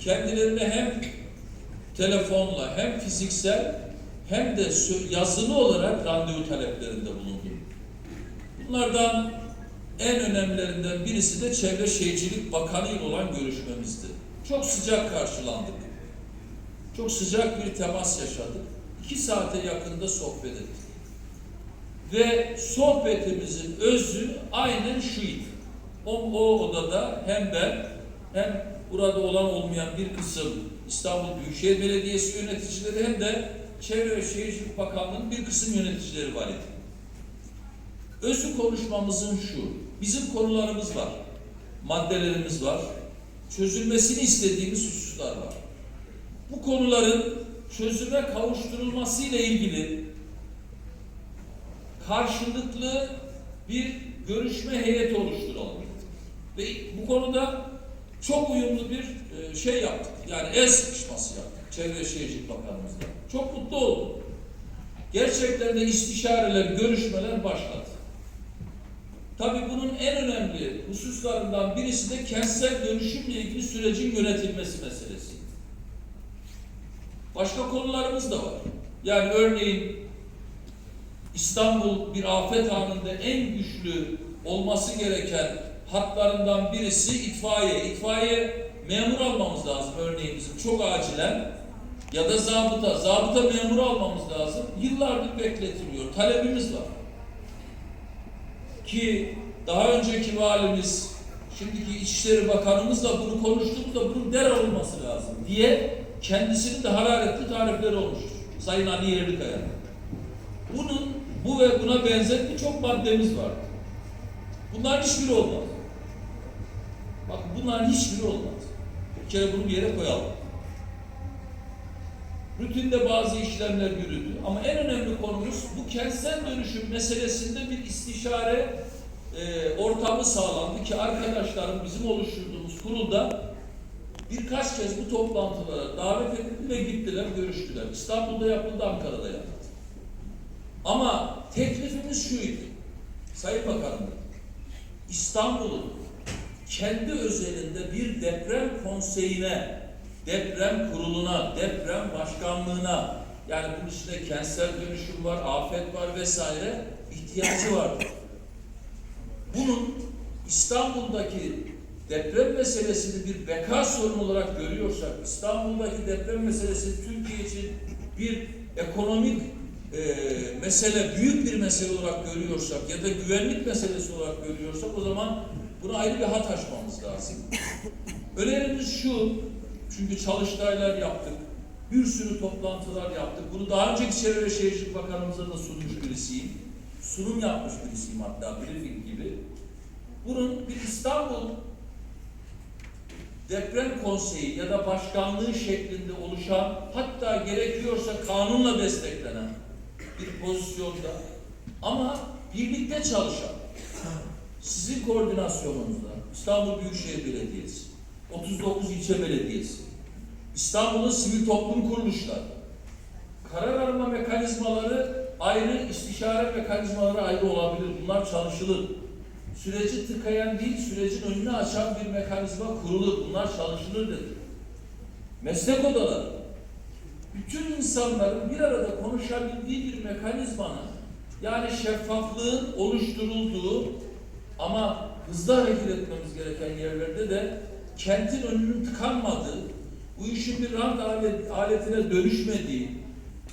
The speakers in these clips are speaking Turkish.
kendilerine hem telefonla hem fiziksel hem de yazılı olarak randevu taleplerinde bulundum. Bunlardan en önemlilerinden birisi de Çevre Şehircilik Bakanı ile olan görüşmemizdi. Çok sıcak karşılandık. Çok sıcak bir temas yaşadık. İki saate yakında sohbet ettik. Ve sohbetimizin özü aynen şuydu. O, o odada hem ben hem burada olan olmayan bir kısım İstanbul Büyükşehir Belediyesi yöneticileri hem de Çevre ve Şehircilik Bakanlığı'nın bir kısım yöneticileri var idi. Özü konuşmamızın şu. Bizim konularımız var. Maddelerimiz var. Çözülmesini istediğimiz hususlar var. Bu konuların çözüme kavuşturulması ile ilgili karşılıklı bir görüşme heyeti oluşturalım. Ve bu konuda çok uyumlu bir e, şey yaptık. Yani el sıkışması yaptık. Çevre Şehircilik Bakanımızla. Çok mutlu oldum. Gerçekten de istişareler, görüşmeler başladı. Tabii bunun en önemli hususlarından birisi de kentsel dönüşümle ilgili sürecin yönetilmesi meselesi. Başka konularımız da var. Yani örneğin İstanbul bir afet anında en güçlü olması gereken hatlarından birisi itfaiye. İtfaiye memur almamız lazım örneğin bizim çok acilen ya da zabıta. Zabıta memuru almamız lazım. Yıllardır bekletiliyor. Talebimiz var. Ki daha önceki valimiz, şimdiki İçişleri Bakanımız da bunu konuştuğumuzda bunun derhal olması lazım diye kendisinin de hararetli tarifleri olmuştur. Sayın Ali Yerlikaya. Bunun bu ve buna benzer birçok maddemiz var. Bunların hiçbiri olmaz. Bak bunların hiçbiri olmaz. Bir kere bunu bir yere koyalım. Rutinde bazı işlemler yürüdü ama en önemli konumuz bu kentsel dönüşüm meselesinde bir istişare e, ortamı sağlandı ki arkadaşlarım bizim oluşturduğumuz kurulda birkaç kez bu toplantılara davet edildi ve gittiler, görüştüler. İstanbul'da yapıldı, Ankara'da yapıldı. Ama teklifimiz şuydu. Sayın Bakanım, İstanbul'un kendi özelinde bir deprem konseyine, deprem kuruluna, deprem başkanlığına, yani bunun içinde kentsel dönüşüm var, afet var vesaire ihtiyacı var. Bunun İstanbul'daki deprem meselesini bir beka sorunu olarak görüyorsak, İstanbul'daki deprem meselesi Türkiye için bir ekonomik e, mesele, büyük bir mesele olarak görüyorsak ya da güvenlik meselesi olarak görüyorsak o zaman buna ayrı bir hat açmamız lazım. Önerimiz şu, çünkü çalıştaylar yaptık, bir sürü toplantılar yaptık. Bunu daha önceki Çevre ve Şehircilik Bakanımıza da sunmuş birisiyim. Sunum yapmış birisiyim hatta, briefing gibi. Bunun bir İstanbul Deprem Konseyi ya da başkanlığı şeklinde oluşan, hatta gerekiyorsa kanunla desteklenen bir pozisyonda ama birlikte çalışan, sizin koordinasyonunuzda İstanbul Büyükşehir Belediyesi, 39 ilçe belediyesi, İstanbul'un sivil toplum kuruluşları, karar alma mekanizmaları ayrı, istişare mekanizmaları ayrı olabilir. Bunlar çalışılır. Süreci tıkayan değil, sürecin önünü açan bir mekanizma kurulur. Bunlar çalışılır dedi. Meslek odaları, bütün insanların bir arada konuşabildiği bir mekanizmanın yani şeffaflığın oluşturulduğu ama hızlı hareket etmemiz gereken yerlerde de kentin önünün tıkanmadığı, bu işin bir rant alet- aletine dönüşmediği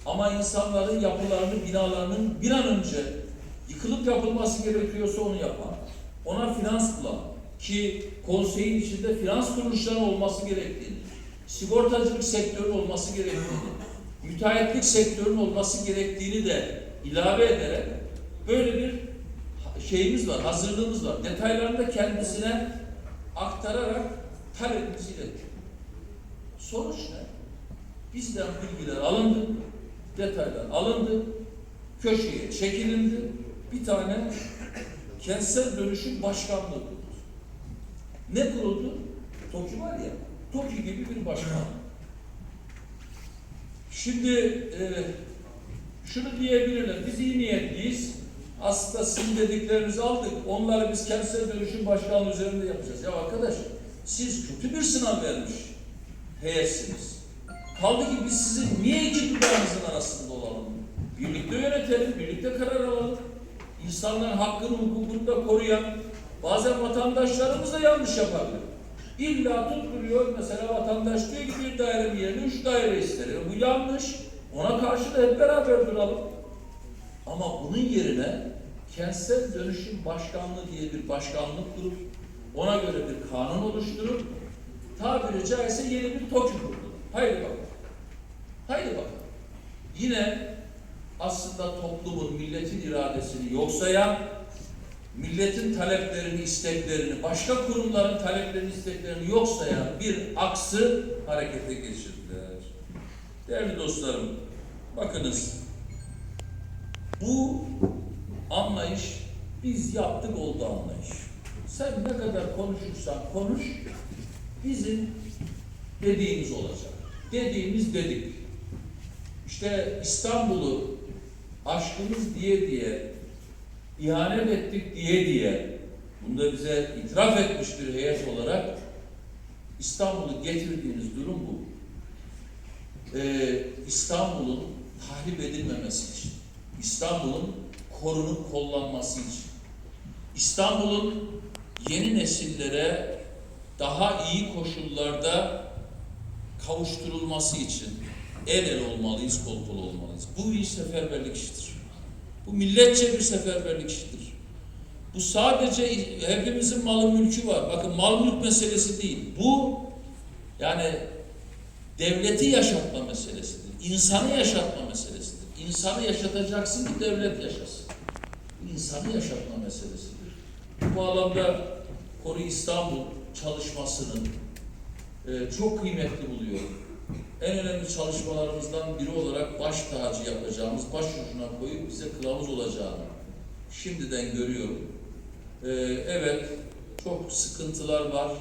ama insanların yapılarını, binalarının bir an önce yıkılıp yapılması gerekiyorsa onu yapan, ona finans bulan ki konseyin içinde finans kuruluşları olması gerektiğini, sigortacılık sektörü olması gerektiğini, müteahhitlik sektörünün olması gerektiğini de ilave ederek böyle bir şeyimiz var, hazırlığımız var. Detaylarını da kendisine aktararak talebimizi ilettik. Sonuç ne? Bizden bilgiler alındı, detaylar alındı, köşeye çekilindi, bir tane kentsel dönüşüm başkanlığı kuruldu. Ne kuruldu? TOKİ var ya, TOKİ gibi bir başkanlık. Şimdi e, şunu diyebilirler, biz iyi niyetliyiz. Aslında sizin dediklerinizi aldık, onları biz kentsel dönüşüm başkanlığı üzerinde yapacağız. Ya arkadaş, siz kötü bir sınav vermiş. heyetsiniz. Kaldı ki biz sizin niye iki dudağınızın arasında olalım? Birlikte yönetelim, birlikte karar alalım. İnsanların hakkını, hukukunu da koruyan, bazen vatandaşlarımız da yanlış yapabilir. İlla tutturuyor, mesela vatandaş diyor ki bir daire yerine üç daire ister. E bu yanlış. Ona karşı da hep beraber duralım. Ama bunun yerine kentsel dönüşüm başkanlığı diye bir başkanlık kurup ona göre bir kanun oluşturup tabiri caizse yeni bir TOKİ kurdu. Haydi bakalım. Haydi bakalım. Yine aslında toplumun, milletin iradesini yok sayan, milletin taleplerini, isteklerini, başka kurumların taleplerini, isteklerini yok sayan bir aksı harekete geçirdiler. Değerli dostlarım, bakınız bu anlayış biz yaptık oldu anlayış. Sen ne kadar konuşursan konuş, bizim dediğimiz olacak. Dediğimiz dedik. İşte İstanbul'u aşkımız diye diye, ihanet ettik diye diye, bunu da bize itiraf etmiş bir heyet olarak İstanbul'u getirdiğiniz durum bu. Ee, İstanbul'un tahrip edilmemesi için, İstanbul'un korunup kollanması için, İstanbul'un yeni nesillere daha iyi koşullarda kavuşturulması için el ele olmalıyız, kol kol olmalıyız. Bu iş seferberlik işidir. Bu milletçe bir seferberlik işidir. Bu sadece hepimizin malı mülkü var. Bakın mal mülk meselesi değil. Bu yani devleti yaşatma meselesidir. İnsanı yaşatma meselesidir. İnsanı yaşatacaksın ki devlet yaşasın. İnsanı yaşatma meselesidir. Bu bağlamda Koru İstanbul çalışmasının e, çok kıymetli buluyorum. En önemli çalışmalarımızdan biri olarak baş tacı yapacağımız, baş ucuna koyup bize kılavuz olacağını şimdiden görüyorum. E, evet, çok sıkıntılar var.